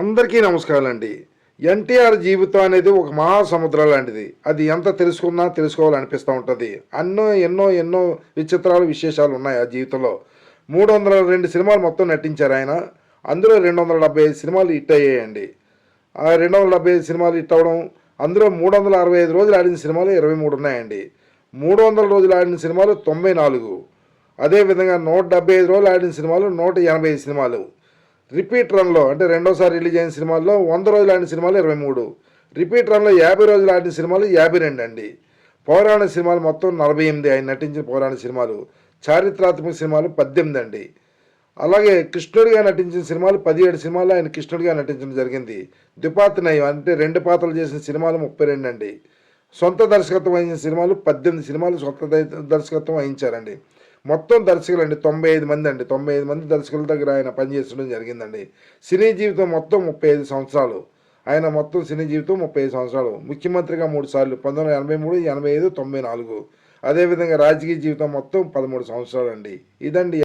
అందరికీ నమస్కారాలండి. ఎన్టీఆర్ జీవితం అనేది ఒక మహాసముద్రం లాంటిది. అది ఎంత తెలుసుకున్నా తెలుసుకోవాలనిపిస్తూ ఉంటుంది. అన్నో ఎన్నో ఎన్నో విచిత్రాలు విశేషాలు ఉన్నాయి ఆ జీవితంలో. మూడు వందల రెండు సినిమాలు మొత్తం నటించారు ఆయన. అందులో రెండు వందల డెబ్బై ఐదు సినిమాలు హిట్ అయ్యాయండి. ఆ రెండు వందల డెబ్బై ఐదు సినిమాలు హిట్ అవ్వడం అందులో మూడు వందల అరవై ఐదు రోజులు ఆడిన సినిమాలు ఇరవై మూడు ఉన్నాయండి. మూడు వందల రోజులు ఆడిన సినిమాలు తొంభై నాలుగు. అదేవిధంగా నూట డెబ్బై ఐదు రోజులు ఆడిన సినిమాలు నూట ఎనభై ఐదు సినిమాలు. రిపీట్ రన్లో అంటే రెండోసారి రిలీజ్ అయిన సినిమాల్లో వంద రోజులు ఆడిన సినిమాలు ఇరవై మూడు. రిపీట్ రన్లో యాభై రోజులు ఆడిన సినిమాలు యాభై రెండు అండి. పౌరాణిక సినిమాలు మొత్తం నలభై ఎనిమిది. ఆయన నటించిన పౌరాణిక సినిమాలు చారిత్రాత్మక సినిమాలు పద్దెనిమిది అండి. అలాగే కృష్ణుడిగా నటించిన సినిమాలు పదిహేడు సినిమాలు ఆయన కృష్ణుడిగా నటించడం జరిగింది. ద్విపాత్రనయం అంటే రెండు పాత్రలు చేసిన సినిమాలు ముప్పై రెండు అండి. సొంత దర్శకత్వం వహించిన సినిమాలు పద్దెనిమిది సినిమాలు సొంత దర్శకత్వం వహించారండి. మొత్తం దర్శకులు అండి తొంభై ఐదు మంది అండి తొంభై ఐదు మంది దర్శకుల దగ్గర ఆయన పనిచేసడం జరిగిందండి. సినీ జీవితం మొత్తం ముప్పై ఐదు సంవత్సరాలు. ఆయన మొత్తం సినీ జీవితం ముప్పై ఐదు సంవత్సరాలు. ముఖ్యమంత్రిగా మూడు సార్లు పంతొమ్మిది వందల ఎనభై మూడు ఎనభై ఐదు తొంభై నాలుగు. అదేవిధంగా రాజకీయ జీవితం మొత్తం పదమూడు సంవత్సరాలు అండి ఇదండి